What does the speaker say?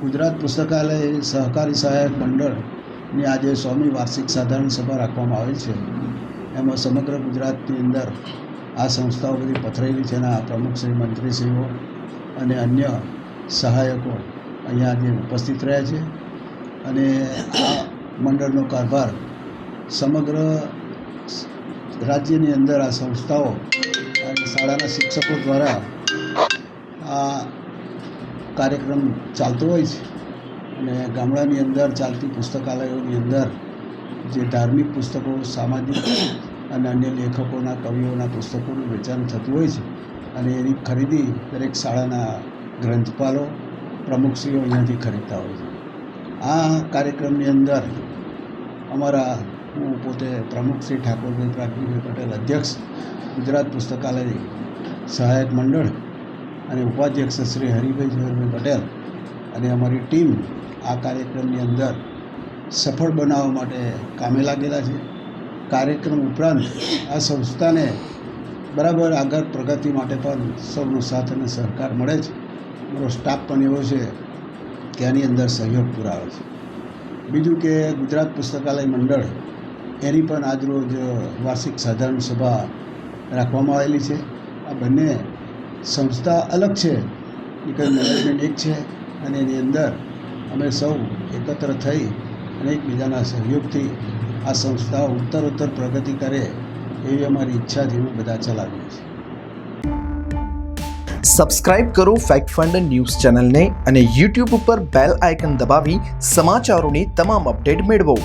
ગુજરાત પુસ્તકાલય સહકારી સહાયક મંડળની આજે સ્વામી વાર્ષિક સાધારણ સભા રાખવામાં આવેલ છે. એમાં સમગ્ર ગુજરાતની અંદર આ સંસ્થાઓ બધી પથરાયેલી છે એના પ્રમુખશ્રી મંત્રીશ્રીઓ અને અન્ય સહાયકો અહીંયા આજે ઉપસ્થિત રહ્યા છે. અને આ મંડળનો કારભાર સમગ્ર રાજ્યની અંદર આ સંસ્થાઓ અને શાળાના શિક્ષકો દ્વારા આ કાર્યક્રમ ચાલતો હોય છે. અને ગામડાની અંદર ચાલતી પુસ્તકાલયોની અંદર જે ધાર્મિક પુસ્તકો, સામાજિક અને અન્ય લેખકોના કવિઓના પુસ્તકોનું વેચાણ થતું હોય છે. અને એની ખરીદી દરેક શાળાના ગ્રંથપાલો, પ્રમુખશ્રીઓ અહીંયાથી ખરીદતા હોય છે. આ કાર્યક્રમની અંદર અમારા હું પોતે પ્રમુખ શ્રી ઠાકોરભાઈ પ્રાગજીભાઈ પટેલ અધ્યક્ષ ગુજરાત પુસ્તકાલય સહાયક મંડળ અને ઉપાધ્યક્ષ શ્રી હરિભાઈ ઝવેરભાઈ પટેલ અને અમારી ટીમ આ કાર્યક્રમની અંદર સફળ બનાવવા માટે કામે લાગેલા છે. કાર્યક્રમ ઉપરાંત આ સંસ્થાને બરાબર આગળ પ્રગતિ માટે પણ સૌનો સાથ અને સહકાર મળે છે. મારો સ્ટાફ પણ એવો છે કે આની અંદર સહયોગ પુરાવે છે. બીજું કે ગુજરાત પુસ્તકાલય મંડળ એની પણ આજરોજ વાર્ષિક સાધારણ સભા રાખવામાં આવેલી છે. આ બંને સંસ્થા અલગ છે. નીકળ મેનેજમેન્ટ એક છે અને એની અંદર અમે સૌ એકત્ર થઈ અને એકબીજાના સહયોગથી આ સંસ્થાઓ ઉત્તરોત્તર પ્રગતિ કરે એવી અમારી ઈચ્છાથી અમે બધા ચલાવીએ છીએ. સબસ્ક્રાઇબ કરો ફેક્ટ ફંડ ન્યૂઝ ચેનલને અને યુટ્યુબ ઉપર બેલ આઇકન દબાવી સમાચારોની તમામ અપડેટ મેળવો.